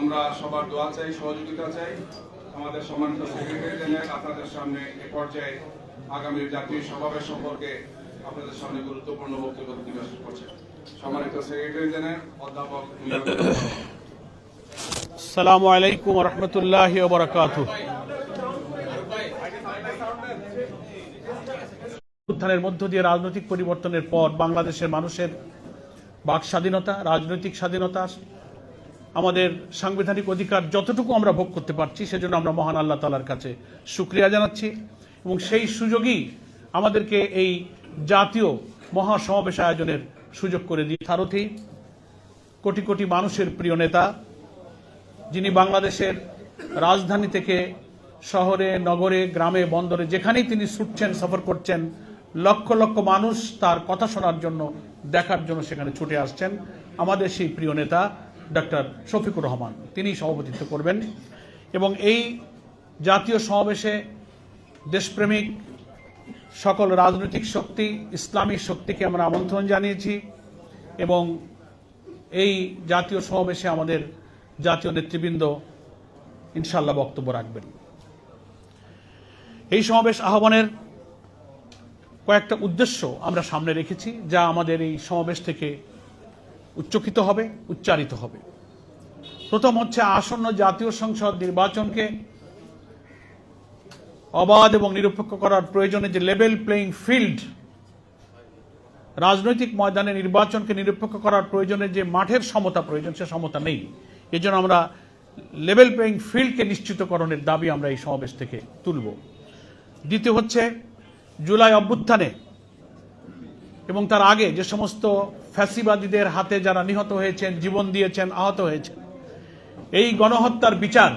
আমরা সবার দোয়া চাই, সহযোগিতা চাই। আমাদের সম্মানিত সেক্রেটারি জেনারেল, আপনাদের সামনে এ পর্যায়ে আগামী জাতীয় সমাবেশ সম্পর্কে আপনাদের সামনে গুরুত্বপূর্ণ বক্তব্য দিবে করছেন সম্মানিত সেক্রেটারি জেনারেল, অধ্যাপক সালামু আলাইকুম রহমতুল্লাহ উত্থানের মধ্য দিয়ে রাজনৈতিক পরিবর্তনের পর বাংলাদেশের মানুষের বাক স্বাধীনতা, রাজনৈতিক স্বাধীনতা আমাদের সাংবিধানিক অধিকার যতটুকু আমরা ভোগ করতে পারছি, সেজন্য আমরা মহান আল্লাহ তালার কাছে সুক্রিয়া জানাচ্ছি। এবং সেই সুযোগই আমাদেরকে এই জাতীয় মহাসমাবেশ আয়োজনের সুযোগ করে দিয়ে সারথি কোটি কোটি মানুষের প্রিয় নেতা, যিনি বাংলাদেশের রাজধানী থেকে শহরে, নগরে, গ্রামে, বন্দরে যেখানেই তিনি ছুটছেন, সফর করছেন, লক্ষ লক্ষ মানুষ তার কথা শোনার জন্য, দেখার জন্য সেখানে ছুটে আসছেন। আমাদের সেই প্রিয় নেতা ডক্টর শফিকুর রহমান। তিনি সভাপতিত্ব করবেন। এবং এই জাতীয় সমাবেশে দেশপ্রেমিক সকল রাজনৈতিক শক্তি, ইসলামী শক্তিকে আমরা আমন্ত্রণ জানিয়েছি এবং এই জাতীয় সমাবেশে আমাদের জাতীয় নেতৃবৃন্দ ইনশাল্লাহ বক্তব্য রাখবেন। এই সমাবেশ আহ্বানের কয়েকটা উদ্দেশ্য আমরা সামনে রেখেছি, যা আমাদের এই সমাবেশ থেকে উচ্চকিত হবে, উচ্চারিত হবে। প্রথম হচ্ছে আসন্ন জাতীয় সংসদ নির্বাচনকে অবাধ এবং নিরপেক্ষ করার প্রয়োজনে যে লেভেল প্লেইং ফিল্ড রাজনৈতিক ময়দানে নির্বাচনকে নিরপেক্ষ করার প্রয়োজনে যে মাঠের সমতা প্রয়োজন, সে সমতা নেই। এজন্য আমরা লেভেল প্লেইং ফিল্ডকে নিশ্চিতকরণের দাবি আমরা এই সমাবেশ থেকে তুলব। দ্বিতীয় হচ্ছে জুলাই অভ্যুত্থানে এবং তার আগে যে সমস্ত ফ্যাসিবাদীদের হাতে যারা নিহত হয়েছেন, জীবন দিয়েছেন, আহত হয়েছেন এই গণহত্যার বিচার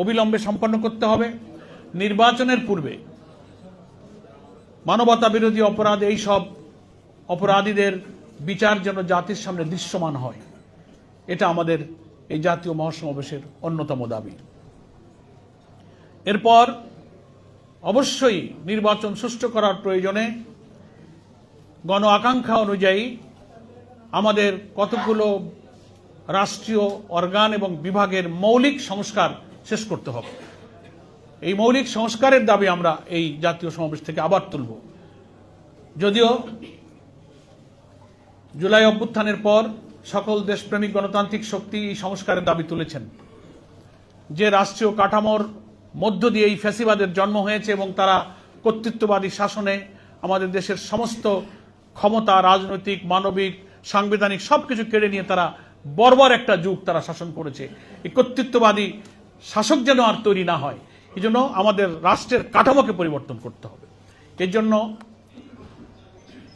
অবিলম্বে সম্পন্ন করতে হবে। নির্বাচনের পূর্বে মানবতা বিরোধী অপরাধ, এই সব অপরাধীদের বিচার যেন জাতির সামনে দৃশ্যমান হয়, এটা আমাদের এই জাতীয় মহাসমাবেশের অন্যতম দাবি। এরপর অবশ্যই নির্বাচন সুষ্ঠু করার প্রয়োজনে গণ আকাঙ্ক্ষা অনুযায়ী আমাদের কতগুলো রাষ্ট্রীয় অর্গান এবং বিভাগের মৌলিক সংস্কার শেষ করতে হবে। এই মৌলিক সংস্কারের দাবি আমরা এই জাতীয় সমাবেশ থেকে আবার তুলব। যদিও জুলাই অভ্যুত্থানের পর সকল দেশপ্রেমিক গণতান্ত্রিক শক্তি এই সংস্কারের দাবি তুলেছেন। যে রাষ্ট্রীয় কাঠামোর মধ্য দিয়ে এই ফ্যাসিবাদের জন্ম হয়েছে এবং তারা কর্তৃত্ববাদী শাসনে আমাদের দেশের সমস্ত ক্ষমতা, রাজনৈতিক, মানবিক, সাংবিধানিক সব কিছু কেড়ে নিয়ে তারা বর্বর একটা যুগ তারা শাসন করেছে। এই কর্তৃত্ববাদী শাসক যেন আর তৈরি না হয় এই জন্য আমাদের রাষ্ট্রের কাঠামোকে পরিবর্তন করতে হবে। এর জন্য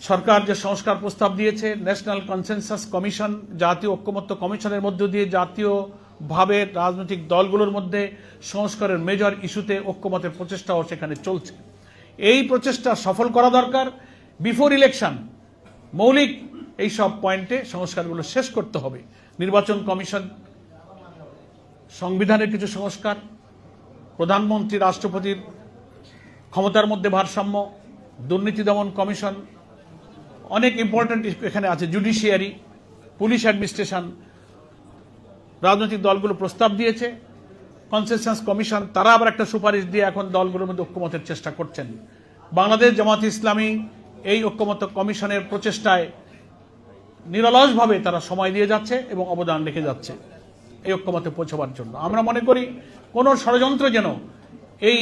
সরকার যে সংস্কার প্রস্তাব দিয়েছে ন্যাশনাল কনসেনসাস কমিশন জাতীয় ঐক্যমত্য কমিশনের মধ্য দিয়ে জাতীয়ভাবে রাজনৈতিক দলগুলোর মধ্যে সংস্কারের মেজর ইস্যুতে ঐক্যমতের প্রচেষ্টাও সেখানে চলছে। এই প্রচেষ্টা সফল করা দরকার। বিফোর ইলেকশন মৌলিক এই সব পয়েন্টে সংস্কারগুলো শেষ করতে হবে। নির্বাচন কমিশন সংবিধানের কিছু সংস্কার, প্রধানমন্ত্রী, রাষ্ট্রপতির ক্ষমতার মধ্যে ভারসাম্য, দুর্নীতি দমন কমিশন, অনেক ইম্পর্ট্যান্ট এখানে আছে জুডিশিয়ারি পুলিশ অ্যাডমিনিস্ট্রেশন রাজনৈতিক দলগুলো প্রস্তাব দিয়েছে। কনসেনসাস কমিশন তারা আবার একটা সুপারিশ দিয়ে এখন দলগুলোর মধ্যে ঐক্যমতের চেষ্টা করছেন। বাংলাদেশ জামাত ইসলামী এই ঐক্যমত কমিশনের প্রচেষ্টায় নিরলসভাবে তারা সময় দিয়ে যাচ্ছে এবং অবদান রেখে যাচ্ছে এই ঐক্যমতে পৌঁছবার জন্য। আমরা মনে করি কোনো ষড়যন্ত্র যেন এই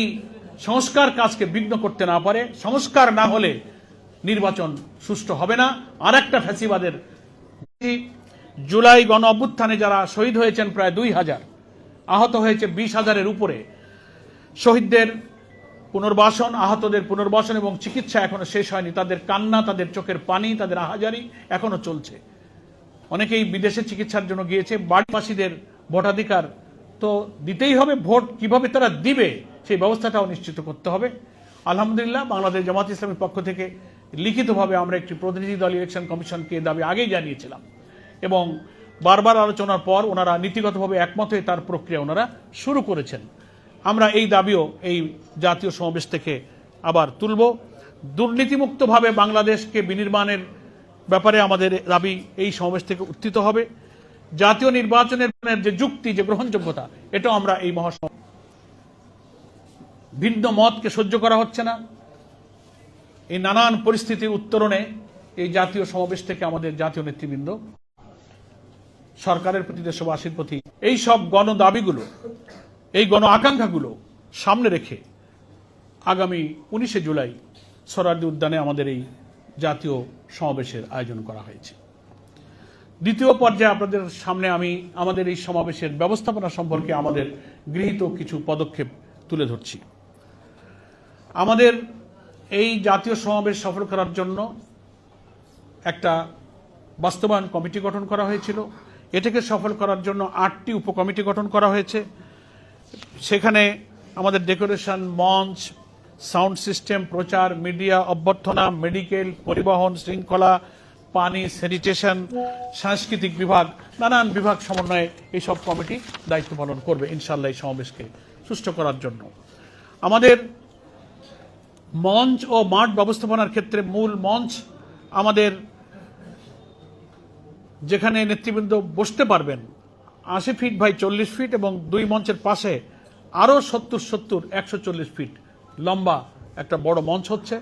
সংস্কার কাজকে বিঘ্ন করতে না পারে, সংস্কার না হলে নির্বাচন সুষ্ঠু হবে না। আর একটা ফ্যাসিবাদের জুলাই গণ অভ্যুত্থানে যারা শহীদ হয়েছেন প্রায় দুই হাজার, আহত হয়েছে বিশ হাজারের উপরে। শহীদদের পুনর্বাসন, আহতদের পুনর্বাসন এবং চিকিৎসা এখনও শেষ হয়নি। তাদের কান্না, তাদের চোখের পানি, তাদের আহাজারি এখনও চলছে। অনেকেই বিদেশে চিকিৎসার জন্য গিয়েছে। বাড়িবাসীদের ভোটাধিকার তো দিতেই হবে। ভোট কীভাবে তারা দিবে, সেই ব্যবস্থাটাও নিশ্চিত করতে হবে। আলহামদুলিল্লাহ, বাংলাদেশ জামাত ইসলামের পক্ষ থেকে লিখিতভাবে আমরা একটি প্রতিনিধি দল, ইলেকশন কমিশনকে দাবি আগেই জানিয়েছিলাম। এবং বারবার আলোচনার পর ওনারা নীতিগতভাবে একমত হয়ে তার প্রক্রিয়া ওনারা শুরু করেছেন। আমরা এই দাবিও এই জাতীয় সমাবেশ থেকে আবার তুলব। দুর্নীতিমুক্তভাবে বাংলাদেশকে বিনির্মাণের ব্যাপারে আমাদের দাবি এই সমাবেশ থেকে উত্থিত হবে। জাতীয় নির্বাচনের যে যুক্তি, যে গ্রহণযোগ্যতা, এটাও আমরা এই মহাসম, ভিন্ন মতকে সহ্য করা হচ্ছে না। এই নানান পরিস্থিতির উত্তরণে এই জাতীয় সমাবেশ থেকে আমাদের জাতীয় নেতৃবৃন্দ, সরকারের প্রতি দেশবাসীর প্রতি এই সব গণ দাবিগুলো এই গণ আকাঙ্ক্ষাগুলো সামনে রেখে আগামী উনিশে জুলাই সরার্দি উদ্যানে আমাদের এই জাতীয় সমাবেশের আয়োজন করা হয়েছে। দ্বিতীয় পর্যায়ে আপনাদের সামনে আমি আমাদের এই সমাবেশের ব্যবস্থাপনা সম্পর্কে আমাদের গৃহীত কিছু পদক্ষেপ তুলে ধরছি। আমাদের এই জাতীয় সমাবেশ সফল করার জন্য একটা বাস্তবায়ন কমিটি গঠন করা হয়েছিল। এটাকে সফল করার জন্য আটটি উপকমিটি গঠন করা হয়েছে। সেখানে আমাদের ডেকোরেশন, মঞ্চ, সাউন্ড সিস্টেম, প্রচার, মিডিয়া, অভ্যর্থনা, মেডিকেল, পরিবহন, শৃঙ্খলা, পানি, স্যানিটেশন, সাংস্কৃতিক বিভাগ, নানান বিভাগ সমন্বয়ে এই সব কমিটি দায়িত্ব পালন করবে ইনশাল্লাহ এই সমাবেশকে সুষ্ঠু করার জন্য। আমাদের মঞ্চ ও মাঠ ব্যবস্থাপনার ক্ষেত্রে মূল মঞ্চ আমাদের যেখানে নেতৃবৃন্দ বসতে পারবেন আশি ফিট বাই চল্লিশ ফিট এবং দুই মঞ্চের পাশে আরও সত্তর সত্তর, একশো চল্লিশ ফিট লম্বা একটা বড় মঞ্চ হচ্ছে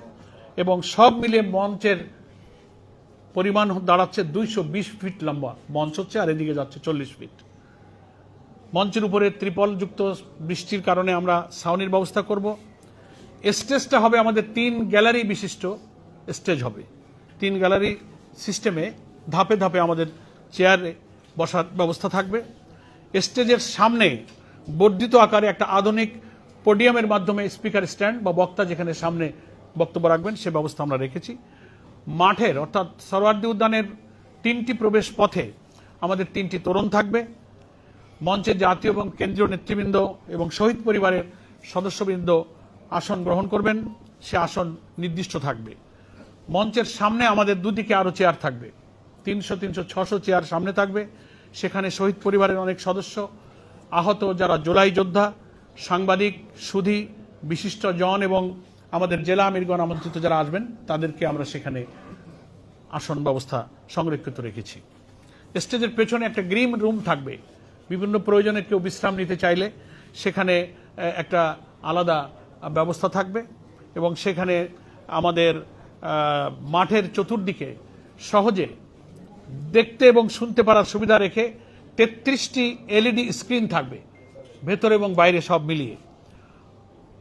এবং সব মিলিয়ে মঞ্চের পরিমাণ দাঁড়াচ্ছে দুইশো বিশ ফিট লম্বা মঞ্চ হচ্ছে আর এদিকে যাচ্ছে চল্লিশ ফিট। মঞ্চের উপরে ত্রিপলযুক্ত বৃষ্টির কারণে আমরা ছাউনির ব্যবস্থা করব। স্টেজটা হবে আমাদের তিন গ্যালারি বিশিষ্ট স্টেজ হবে। তিন গ্যালারি সিস্টেমে ধাপে ধাপে আমাদের চেয়ারে বসার ব্যবস্থা থাকবে। স্টেজের সামনে বর্ধিত আকারে একটা আধুনিক পোডিয়ামের মাধ্যমে স্পিকার স্ট্যান্ড বা বক্তা যেখানে সামনে বক্তব্য রাখবেন, সে ব্যবস্থা আমরা রেখেছি। মাঠের, অর্থাৎ সরওয়ার্দী উদ্যানের তিনটি প্রবেশ পথে আমাদের তিনটি তোরণ থাকবে। মঞ্চে জাতীয় এবং কেন্দ্রীয় নেতৃবৃন্দ এবং শহীদ পরিবারের সদস্যবৃন্দ আসন গ্রহণ করবেন, সে আসন নির্দিষ্ট থাকবে। মঞ্চের সামনে আমাদের দুদিকে আরও চেয়ার থাকবে। তিনশো তিনশো, ছশো চেয়ার সামনে থাকবে। সেখানে শহীদ পরিবারের অনেক সদস্য আহত যারা জোলাই যোদ্ধা, সাংবাদিক, সুধী, বিশিষ্ট জন এবং আমাদের জেলা আমিরগণ আমন্ত্রিত যারা আসবেন, তাদেরকে আমরা সেখানে আসন ব্যবস্থা সংরক্ষিত রেখেছি। স্টেজের পেছনে একটা গ্রিম রুম থাকবে। বিভিন্ন প্রয়োজনে কেউ বিশ্রাম নিতে চাইলে সেখানে একটা আলাদা ব্যবস্থা থাকবে এবং সেখানে আমাদের মাঠের চতুর্দিকে সহজে দেখতে এবং শুনতে পারার সুবিধা রেখে তেত্রিশটি এলইডি স্ক্রিন থাকবে, ভেতরে এবং বাইরে সব মিলিয়ে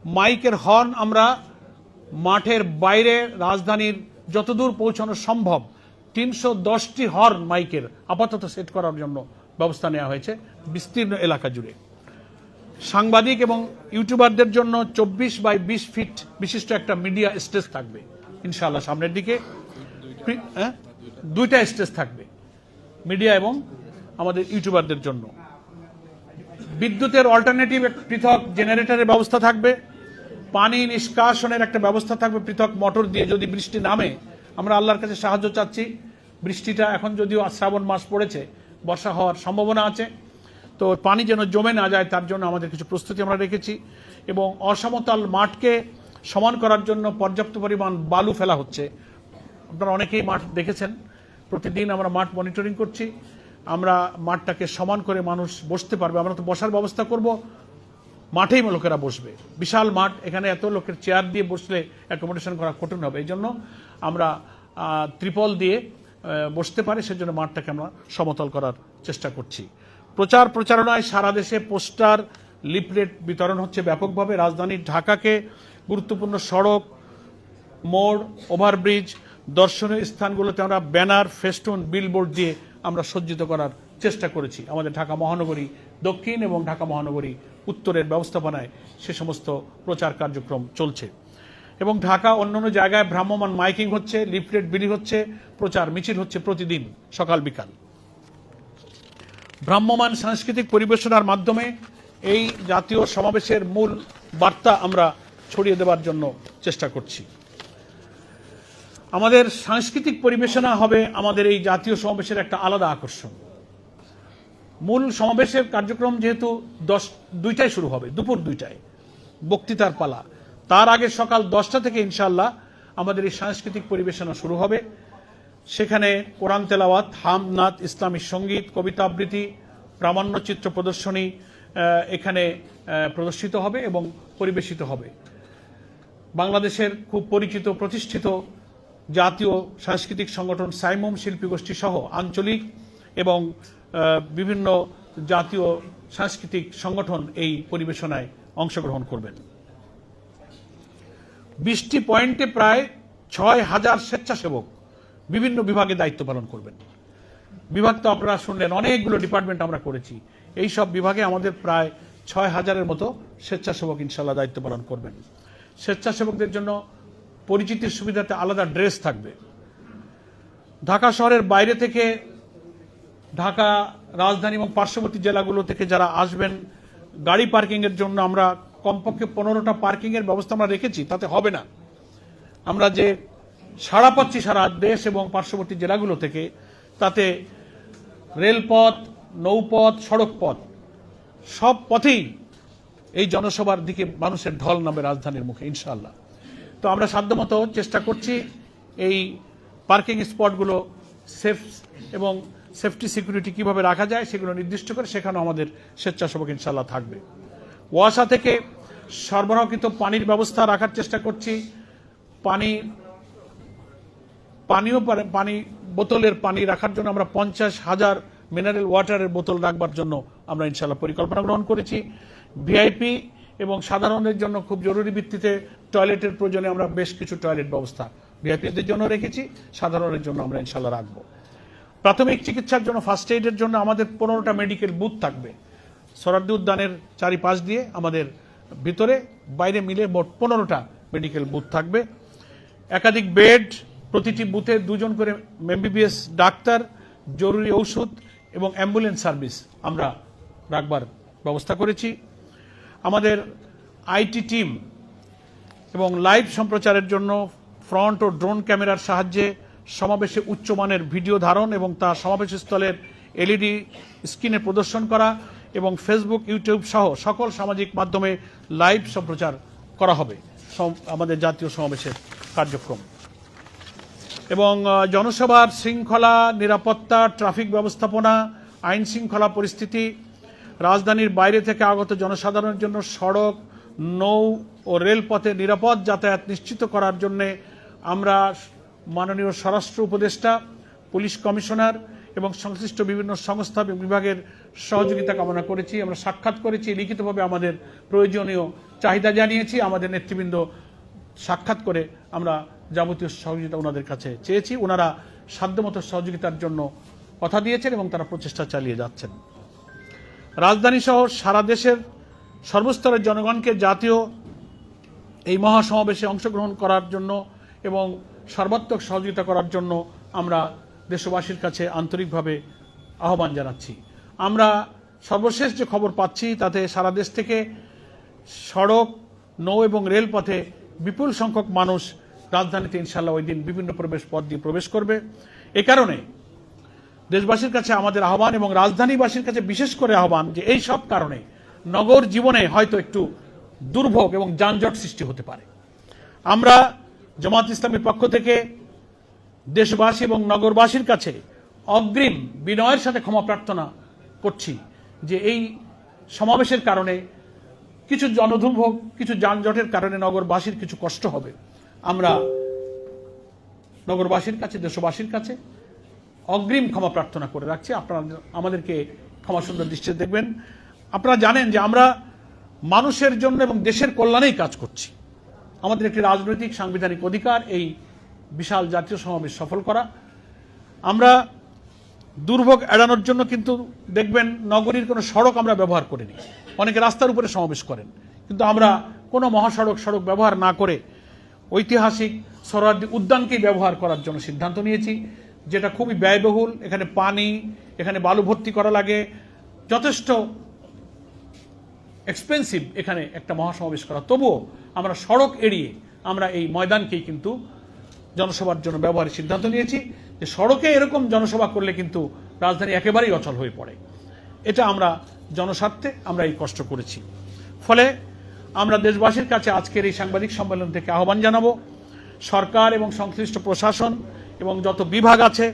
মাইকের হর্ন আমরা মাঠের বাইরে রাজধানীর যতদূর পৌঁছানো সম্ভব তিনশো দশটি হর্ন মাইকের আপাতত সেট করার জন্য ব্যবস্থা নেওয়া হয়েছে বিস্তীর্ণ এলাকা জুড়ে সাংবাদিক এবং ইউটিউবারদের জন্য চব্বিশ বাই বিশ ফিট বিশিষ্ট একটা মিডিয়া স্টেজ থাকবে, ইনশাআল্লাহ সামনের দিকে হ্যাঁ? দুইটা স্টেজ থাকবে, মিডিয়া এবং আমাদের ইউটিউবারদের জন্য। বিদ্যুতের অল্টারনেটিভ পৃথক জেনারেটরের ব্যবস্থা থাকবে, পানি নিষ্কাশনের একটা ব্যবস্থা থাকবে পৃথক মোটর দিয়ে যদি বৃষ্টি নামে। আমরা আল্লাহর কাছে সাহায্য চাচ্ছি। বৃষ্টিটা এখন যদিও শ্রাবণ মাস পড়েছে, বর্ষা হওয়ার সম্ভাবনা আছে। তো পানি যেন জমে না যায়, তার জন্য আমাদের কিছু প্রস্তুতি আমরা রেখেছি। এবং অসমতল মাঠকে সমান করার জন্য পর্যাপ্ত পরিমাণ বালু ফেলা হচ্ছে। আপনারা অনেকেই মাঠ দেখেছেন। প্রতিদিন আমরা মাঠ মনিটরিং করছি। আমরা মাঠটাকে সমান করে মানুষ বসতে পারবে। আমরা তো বসার ব্যবস্থা করব। মাঠেই লোকেরা বসবে। বিশাল মাঠ। এখানে এত লোকের চেয়ার দিয়ে বসলে অ্যাকোমোডেশন করা কঠিন হবে। এই জন্য আমরা ত্রিপল দিয়ে বসতে পারি। সেজন্য মাঠটাকে আমরা সমতল করার চেষ্টা করছি। প্রচার প্রচারণায় সারা দেশে পোস্টার, লিফলেট বিতরণ হচ্ছে ব্যাপকভাবে। রাজধানী ঢাকাকে গুরুত্বপূর্ণ সড়ক, মোড়, ওভারব্রিজ দর্শনীয় স্থানগুলোতে আমরা ব্যানার, ফেস্টুন বিলবোর্ড দিয়ে আমরা সজ্জিত করার চেষ্টা করেছি। আমাদের ঢাকা মহানগরী দক্ষিণ এবং ঢাকা মহানগরী উত্তরের ব্যবস্থাপনায় সে সমস্ত প্রচার কার্যক্রম চলছে। এবং ঢাকা অন্যান্য জায়গায় ভ্রাম্যমান মাইকিং হচ্ছে, লিফলেট বিলি হচ্ছে, প্রচার মিছিল হচ্ছে প্রতিদিন সকাল বিকাল। ভ্রাম্যমান সাংস্কৃতিক পরিবেশনার মাধ্যমে এই জাতীয় সমাবেশের মূল বার্তা আমরা ছড়িয়ে দেওয়ার জন্য চেষ্টা করছি। আমাদের সাংস্কৃতিক পরিবেশনা হবে আমাদের এই জাতীয় সমাবেশের একটা আলাদা আকর্ষণ। মূল সমাবেশের কার্যক্রম যেহেতু দশ, দুইটায় শুরু হবে, দুপুর দুইটায়, বক্তৃতার পালা। তার আগে সকাল দশটা থেকে ইনশাল্লাহ আমাদের এই সাংস্কৃতিক পরিবেশনা শুরু হবে। সেখানে কোরআন তেলাওয়াত হামনাথ ইসলামী সংগীত, কবিতা আবৃত্তি প্রামাণ্যচিত্র প্রদর্শনী এখানে প্রদর্শিত হবে এবং পরিবেশিত হবে। বাংলাদেশের খুব পরিচিত, প্রতিষ্ঠিত জাতীয় সাংস্কৃতিক সংগঠন সাইমুম শিল্পী গোষ্ঠী সহ আঞ্চলিক এবং বিভিন্ন জাতীয় সাংস্কৃতিক সংগঠন এই পরিবেশনায় অংশগ্রহণ করবেন। বিশটি পয়েন্টে প্রায় ছয় হাজার স্বেচ্ছাসেবক বিভিন্ন বিভাগে দায়িত্ব পালন করবেন। বিভাগ তো আপনারা শুনলেন, অনেকগুলো ডিপার্টমেন্ট আমরা করেছি। এই সব বিভাগে আমাদের প্রায় ছয় হাজারের মতো স্বেচ্ছাসেবক ইনশাল্লাহ দায়িত্ব পালন করবেন। স্বেচ্ছাসেবকদের জন্য পরিচিতির সুবিধাতে আলাদা ড্রেস থাকবে। ঢাকা শহরের বাইরে থেকে ঢাকা রাজধানী এবং পার্শ্ববর্তী জেলাগুলো থেকে যারা আসবেন, গাড়ি পার্কিংয়ের জন্য আমরা কমপক্ষে পনেরোটা পার্কিংয়ের ব্যবস্থা আমরা রেখেছি, তাতে হবে না। আমরা যে সাড়া পাচ্ছি সারা দেশ এবং পার্শ্ববর্তী জেলাগুলো থেকে, তাতে রেলপথ, নৌপথ সড়ক পথ সব পথেই এই জনসভার দিকে মানুষের ঢল নামে রাজধানীর মুখে, ইনশাআল্লাহ। তো আমরা সাধ্যমতো চেষ্টা করছি এই পার্কিং স্পটগুলো সেফ এবং সেফটি সিকিউরিটি কীভাবে রাখা যায় সেগুলো নির্দিষ্ট করে সেখানেও আমাদের স্বেচ্ছাসেবক ইনশাল্লাহ থাকবে। ওয়াসা থেকে সরবরাহকৃত পানির ব্যবস্থা রাখার চেষ্টা করছি। পানি, পানীয় পানি, বোতলের পানি রাখার জন্য আমরা পঞ্চাশ হাজার মিনারেল ওয়াটারের বোতল রাখবার জন্য আমরা ইনশাল্লাহ পরিকল্পনা গ্রহণ করেছি। ভিআইপি এবং সাধারণের জন্য খুব জরুরি ভিত্তিতে টয়লেটের প্রয়োজনে আমরা বেশ কিছু টয়লেট ব্যবস্থা ভিআইপিদের জন্য রেখেছি, সাধারণের জন্য আমরা ইনশাল্লাহ রাখব। প্রাথমিক চিকিৎসার জন্য ফার্স্ট এইডের জন্য আমাদের পনেরোটা মেডিকেল বুথ থাকবে। সরাদ্দি উদ্যানের চারিপাশ দিয়ে আমাদের ভিতরে, বাইরে মিলে মোট পনেরোটা মেডিকেল বুথ থাকবে। একাধিক বেড প্রতিটি বুথে দুজন করে এমবিবিএস ডাক্তার, জরুরি ঔষধ এবং অ্যাম্বুলেন্স সার্ভিস আমরা রাখবার ব্যবস্থা করেছি। আমাদের আইটি টিম এবং লাইভ সম্প্রচারের জন্য ফ্রন্ট ও ড্রোন ক্যামেরার সাহায্যে সমাবেশে উচ্চমানের ভিডিও ধারণ এবং তা সমাবেশ স্থলের এলইডি স্ক্রিনে প্রদর্শন করা এবং ফেসবুক, ইউটিউব সহ সকল সামাজিক মাধ্যমে লাইভ সম্প্রচার করা হবে। আমাদের জাতীয় সমাবেশের কার্যক্রম। এবং জনসভার শৃঙ্খলা, নিরাপত্তা, ট্রাফিক ব্যবস্থাপনা আইন শৃঙ্খলা পরিস্থিতি রাজধানীর বাইরে থেকে আগত জনসাধারণের জন্য সড়ক, নৌ ও রেলপথে নিরাপদ যাতায়াত নিশ্চিত করার জন্য আমরা মাননীয় স্বরাষ্ট্র উপদেষ্টা, পুলিশ কমিশনার এবং সংশ্লিষ্ট বিভিন্ন সংস্থা বিভাগের সহযোগিতা কামনা করেছি। আমরা সাক্ষাৎ করেছি, লিখিতভাবে আমাদের প্রয়োজনীয় চাহিদা জানিয়েছি। আমাদের নেতৃবৃন্দ সাক্ষাৎ করে আমরা যাবতীয় সহযোগিতা ওনাদের কাছে চেয়েছি। ওনারা সাধ্যমতো সহযোগিতার জন্য কথা দিয়েছেন এবং তারা প্রচেষ্টা চালিয়ে যাচ্ছেন। রাজধানী সহ সারা দেশের সর্বস্তরের জনগণকে জাতীয় এই মহাসমাবেশে অংশগ্রহণ করার জন্য এবং সর্বাত্মক সহযোগিতা করার জন্য আমরা দেশবাসীর কাছে আন্তরিকভাবে আহ্বান জানাচ্ছি। আমরা সর্বশেষ যে খবর পাচ্ছি, তাতে সারা দেশ থেকে সড়ক, নৌ এবং রেলপথে বিপুল সংখ্যক মানুষ রাজধানীতে ইনশাল্লাহ ওই দিন বিভিন্ন প্রবেশ পথ দিয়ে প্রবেশ করবে। এ কারণে দেশবাসীর কাছে আমাদের আহ্বান এবং রাজধানীবাসীর কাছে বিশেষ করে আহ্বান যে এই সব কারণে নগর জীবনে হয়তো একটু দুর্ভোগ এবং যানজট সৃষ্টি হতে পারে। আমরা জামাত ইসলামের পক্ষ থেকে দেশবাসী এবং নগরবাসীর কাছে অগ্রিম বিনয়ের সাথে ক্ষমা প্রার্থনা করছি যে এই সমাবেশের কারণে কিছু জনদুর্ভোগ, কিছু যানজটের কারণে নগরবাসীর কিছু কষ্ট হবে। আমরা নগরবাসীর কাছে, দেশবাসীর কাছে অগ্রিম ক্ষমা প্রার্থনা করে রাখছি। আপনারা আমাদেরকে ক্ষমা সুন্দর দৃষ্টিতে দেখবেন। আপনারা জানেন যে আমরা মানুষের জন্য এবং দেশের কল্যাণেই কাজ করছি। আমাদের একটি রাজনৈতিক, সাংবিধানিক অধিকার, এই বিশাল জাতীয় সমাবেশ সফল করা। আমরা দুর্ভোগ এড়ানোর জন্য কিন্তু দেখবেন নগরীর কোনো সড়ক আমরা ব্যবহার করিনি। অনেকে রাস্তার উপরে সমাবেশ করেন। কিন্তু আমরা কোনো মহাসড়ক, সড়ক ব্যবহার না করে ঐতিহাসিক সরোয়ার্দী উদ্যানকেই ব্যবহার করার জন্য সিদ্ধান্ত নিয়েছি। যেটা খুবই ব্যয়বহুল, এখানে পানি, এখানে বালু ভর্তি করা লাগে, যথেষ্ট এক্সপেন্সিভ এখানে একটা মহাসমাবেশ করা। তবুও আমরা সড়ক এড়িয়ে আমরা এই ময়দানকেই কিন্তু জনসভার জন্য ব্যবহারের সিদ্ধান্ত নিয়েছি যে সড়কে এরকম জনসভা করলে কিন্তু রাজধানী একেবারেই অচল হয়ে পড়ে। এটা আমরা জনস্বার্থে আমরা এই কষ্ট করেছি। ফলে আমরা দেশবাসীর কাছে আজকের এই সাংবাদিক সম্মেলন থেকে আহ্বান জানাব। সরকার এবং সংশ্লিষ্ট প্রশাসন এবং যত বিভাগ আছে,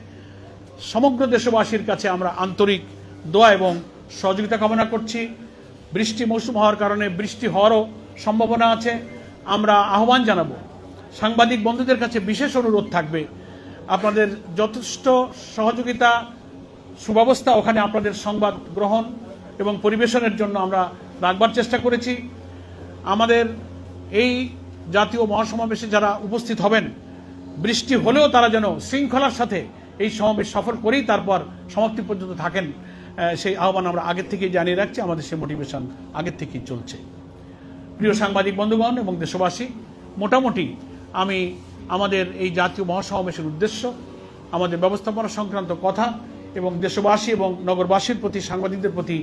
সমগ্র দেশবাসীর কাছে আমরা আন্তরিক দোয়া এবং সহযোগিতা কামনা করছি। বৃষ্টি মৌসুম হওয়ার কারণে বৃষ্টি হওয়ারও সম্ভাবনা আছে। আমরা আহ্বান জানাব, সাংবাদিক বন্ধুদের কাছে বিশেষ অনুরোধ থাকবে। আপনাদের যথেষ্ট সহযোগিতা, সুব্যবস্থা ওখানে আপনাদের সংবাদ গ্রহণ এবং পরিবেশনের জন্য আমরা রাখবার চেষ্টা করেছি। আমাদের এই জাতীয় মহাসমাবেশে যারা উপস্থিত হবেন বৃষ্টি হলেও তারা যেন শৃঙ্খলার সাথে এই সমাবেশ সফল করেই তারপর সমাপ্তি পর্যন্ত থাকেন সেই আহ্বান আমরা আগের থেকেই জানিয়ে রাখছি। আমাদের সেই মোটিভেশন আগের থেকেই চলছে। প্রিয় সাংবাদিক বন্ধুগণ এবং দেশবাসী, মোটামুটি আমি আমাদের এই জাতীয় মহাসমাবেশের উদ্দেশ্য, আমাদের ব্যবস্থাপনা সংক্রান্ত কথা এবং দেশবাসী এবং নগরবাসীর প্রতি, সাংবাদিকদের প্রতি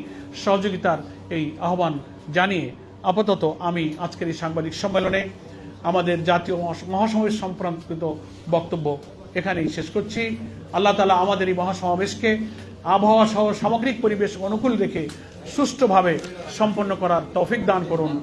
সহযোগিতার এই আহ্বান জানিয়ে আপাতত আমি আজকের এই সাংবাদিক সম্মেলনে আমাদের জাতীয় মহা- মহাসমাবেশ সম্পর্কিত বক্তব্য এখানেই শেষ করছি। আল্লাহ তালা আমাদের এই মহাসমাবেশকে আবহাওয়া সহ সামগ্রিক পরিবেশ অনুকূল রেখে সুষ্ঠুভাবে সম্পন্ন করার তৌফিক দান করুন।